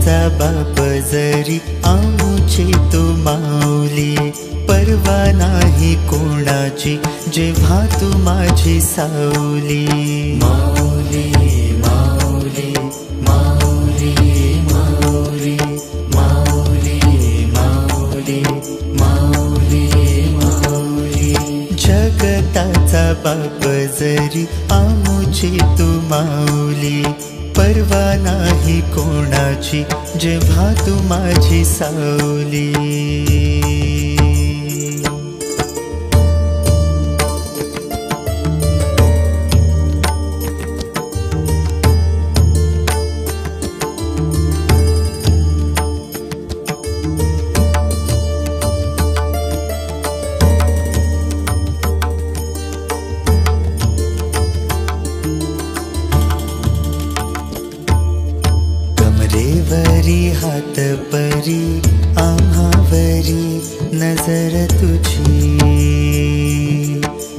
आमचा बाप जरी आमचे तो माऊली परवा नाही कोणाची जेव्हा तू माझी सावली. माऊली माऊली माऊली माऊली माऊली माऊली माऊली माऊली. जगताचा बाप जरी आमुची तू माऊली परवा नाही कोणाची जेव्हा तू माझी सावली. वरी हात परी आम्हावरी नजर तुझी.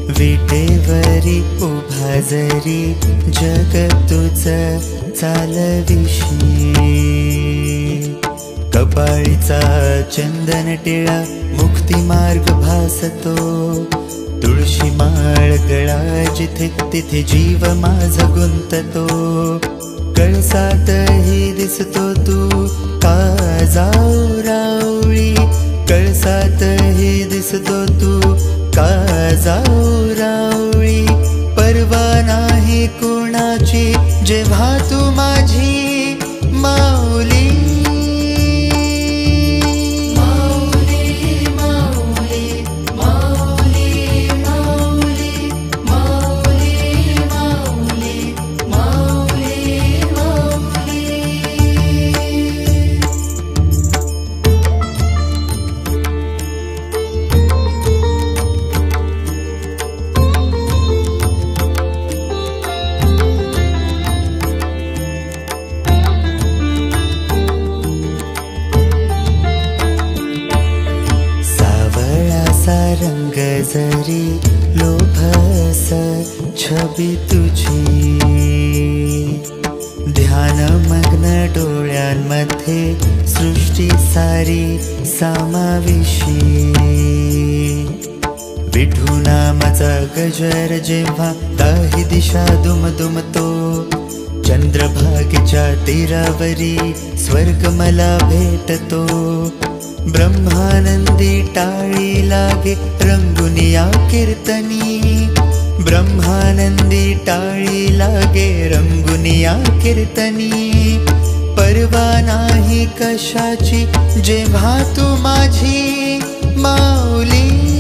विटेवरी उभा जरी जग तुझ चालविशी. कपाळीचा चंदन टिळा मुक्ती मार्ग भासतो. तुळशी माळ गळा जिथे तिथे जीव माझ गुंततो. कळसातही दिसतो तू. का जाऊ सरंग जरी लोभ छबी तुझी। ध्यानमग्न डोळ्यांमध्ये सृष्टी सारी ठु नामा गजर जेव्हा हि दिशा दुमदुमतो चंद्रभागीच्या तीरावरी स्वर्ग मला भेटतो। ब्रह्मानंदी टाळी लागे रंगुनिया कीर्तनी। ब्रह्मानंदी टाळी लागे रंगुनिया कीर्तनी। परवा नाही कशाची जेव्हा तू माझी माऊली